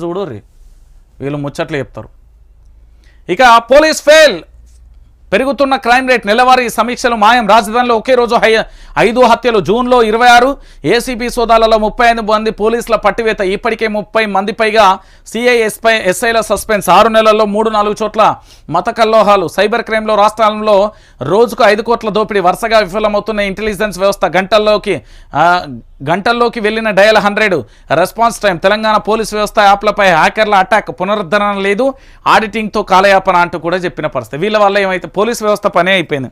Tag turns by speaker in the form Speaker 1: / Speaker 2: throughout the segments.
Speaker 1: చూడు వీళ్ళు ముచ్చట్లు చెప్తారు. ఇక పోలీస్ ఫెయిల్. పెరుగుతున్న క్రైమ్ రేట్ నెలవారీ సమీక్షలు మాయం. రాజధానిలో ఒకే రోజు హై ఐదు హత్యలు. జూన్లో ఇరవై ఆరు. ఏసీబీ సోదాలలో ముప్పై మంది పోలీసుల పట్టివేత. ఇప్పటికే ముప్పై మంది పైగా సిఐ ఎస్పై ఎస్ఐల సస్పెన్స్. ఆరు నెలల్లో మూడు నాలుగు చోట్ల మత కల్లోహాలు. సైబర్ క్రైమ్లో రాష్ట్రాలలో రోజుకు ఐదు కోట్ల దోపిడీ. వరుసగా విఫలమవుతున్న ఇంటెలిజెన్స్ వ్యవస్థ గంటల్లోకి గంటల్లోకి వెళ్ళిన dial hundred. Response time. Telangana police వ్యవస్థ యాప్లపై హ్యాకర్ల అటాక్. పునరుద్ధరణ లేదు. ఆడిటింగ్తో కాలయాపన అంటూ కూడా చెప్పిన పరిస్థితి. వీళ్ళ వల్ల ఏమైతే పోలీస్ వ్యవస్థ పనే అయిపోయింది.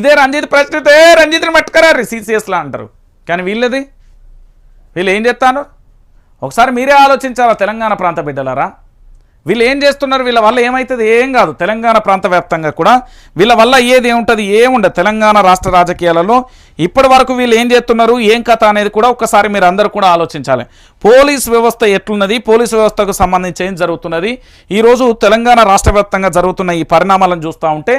Speaker 1: ఇదే రంజిత్ ప్రశ్నితే రంజిత్ని పట్టుకరారు సీసీఎస్లా అంటారు. కానీ వీళ్ళది? వీళ్ళు ఏం చేస్తాను ఒకసారి మీరే ఆలోచించాలా తెలంగాణ ప్రాంత బిడ్డలారా? వీళ్ళు ఏం చేస్తున్నారు? వీళ్ళ వల్ల ఏమవుతుంది ఏం కాదు. తెలంగాణ ప్రాంత వ్యాప్తంగా కూడా వీళ్ళ వల్ల ఏది ఏముంటుంది? ఏముండదు. తెలంగాణ రాష్ట్ర రాజకీయాలలో ఇప్పటి వరకు వీళ్ళు ఏం చేస్తున్నారు? ఏం కథ అనేది కూడా ఒకసారి మీరు అందరూ కూడా ఆలోచించాలి. పోలీస్ వ్యవస్థ ఎట్లున్నది? పోలీస్ వ్యవస్థకు సంబంధించి ఏం జరుగుతున్నది? ఈరోజు తెలంగాణ రాష్ట్ర జరుగుతున్న ఈ పరిణామాలను చూస్తూ ఉంటే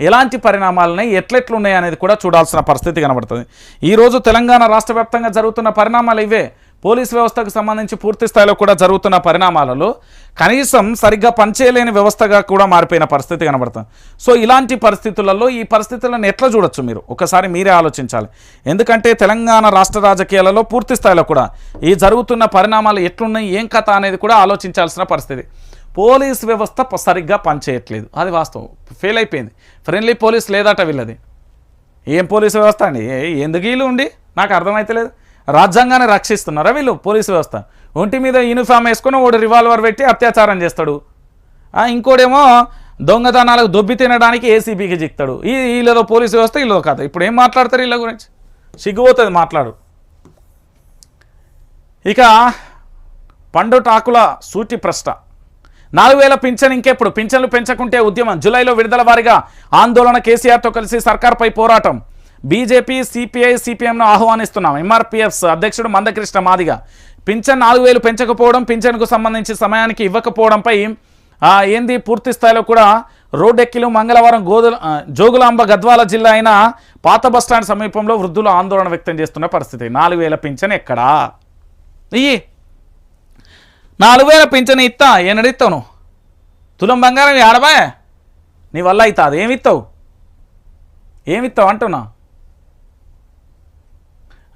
Speaker 1: ఎలాంటి పరిణామాలున్నాయి? ఎట్లెట్లున్నాయి అనేది కూడా చూడాల్సిన పరిస్థితి కనబడుతుంది. ఈరోజు తెలంగాణ రాష్ట్ర వ్యాప్తంగా జరుగుతున్న పరిణామాలు ఇవే. పోలీస్ వ్యవస్థకు సంబంధించి పూర్తి స్థాయిలో కూడా జరుగుతున్న పరిణామాలలో కనీసం సరిగ్గా పనిచేయలేని వ్యవస్థగా కూడా మారిపోయిన పరిస్థితి కనబడుతుంది. సో ఇలాంటి పరిస్థితులలో ఈ పరిస్థితులను ఎట్లా చూడొచ్చు మీరు? ఒకసారి మీరే ఆలోచించాలి. ఎందుకంటే తెలంగాణ రాష్ట్ర రాజకీయాలలో పూర్తి స్థాయిలో కూడా ఈ జరుగుతున్న పరిణామాలు ఎట్లున్నాయి ఏం కథ అనేది కూడా ఆలోచించాల్సిన పరిస్థితి. పోలీస్ వ్యవస్థ సరిగ్గా పనిచేయట్లేదు. అది వాస్తవం. ఫెయిల్ అయిపోయింది. ఫ్రెండ్లీ పోలీస్ లేదట వీళ్ళది. ఏం పోలీస్ వ్యవస్థ అండి? ఏ- ఎందుకు వీళ్ళు ఉండి? నాకు అర్థమైతలేదు. రాజ్యాంగాన్ని రక్షిస్తున్నారా వీళ్ళు? పోలీసు వ్యవస్థ. ఒంటి మీద యూనిఫామ్ వేసుకొని ఒకడు రివాల్వర్ పెట్టి అత్యాచారం చేస్తాడు. ఇంకోడేమో దొంగతనాలకు దొబ్బి తినడానికి ఏసీబీకి జిక్తాడు. ఈ వీళ్ళదో పోలీసు వ్యవస్థ వీళ్ళదో కాదు. ఇప్పుడు ఏం మాట్లాడతారు వీళ్ళ గురించి? సిగ్గుపోతుంది మాట్లాడు. ఇక పండు టాకుల సూటి ప్రశ్న. నాలుగు వేల పింఛన్ ఇంకెప్పుడు? పింఛన్లు పెంచకుంటే ఉద్యమం జూలైలో విడుదల వారిగా ఆందోళన కేసీఆర్తో కలిసి సర్కార్పై పోరాటం. బీజేపీ సిపిఐ సిపిఎంను ఆహ్వానిస్తున్నాం. ఎంఆర్పిఎఫ్ అధ్యక్షుడు మందకృష్ణ మాదిగ. పింఛన్ నాలుగు వేలు పెంచకపోవడం పింఛన్కు సంబంధించి సమయానికి ఇవ్వకపోవడంపై ఏంది పూర్తి స్థాయిలో కూడా రోడ్డెక్కిలు మంగళవారం గోదుల జోగులాంబ గద్వాల జిల్లా అయిన పాత బస్టాండ్ సమీపంలో వృద్ధులు ఆందోళన వ్యక్తం చేస్తున్న పరిస్థితి. నాలుగు వేల పింఛన్ ఎక్కడా? ఇయ్యి. నాలుగు వేల పింఛన్ ఇస్తా ఏనడిస్తావు నువ్వు తులం బంగారం ఆడబాయ్ నీ వల్ల అవుతుంది ఏమిస్తావు ఏమిస్తావు అంటున్నా?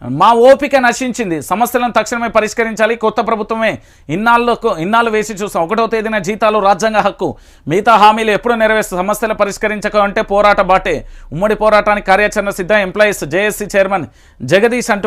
Speaker 1: మా ఓపిక నశించింది. సమస్యలను తక్షణమే పరిష్కరించాలి. కొత్త ప్రభుత్వమే ఇన్నాళ్ళకు ఇన్నాళ్ళు వేసి చూసాం. ఒకటో తేదీన జీతాలు రాజ్యాంగ హక్కు మిగతా హామీలు ఎప్పుడు నెరవేర్స్తే సమస్యలు పరిష్కరించక అంటే పోరాట బాటే. ఉమ్మడి పోరాటానికి కార్యాచరణ సిద్ధం. ఎంప్లాయీస్ జేఏసీ చైర్మన్ జగదీష్ అంటూ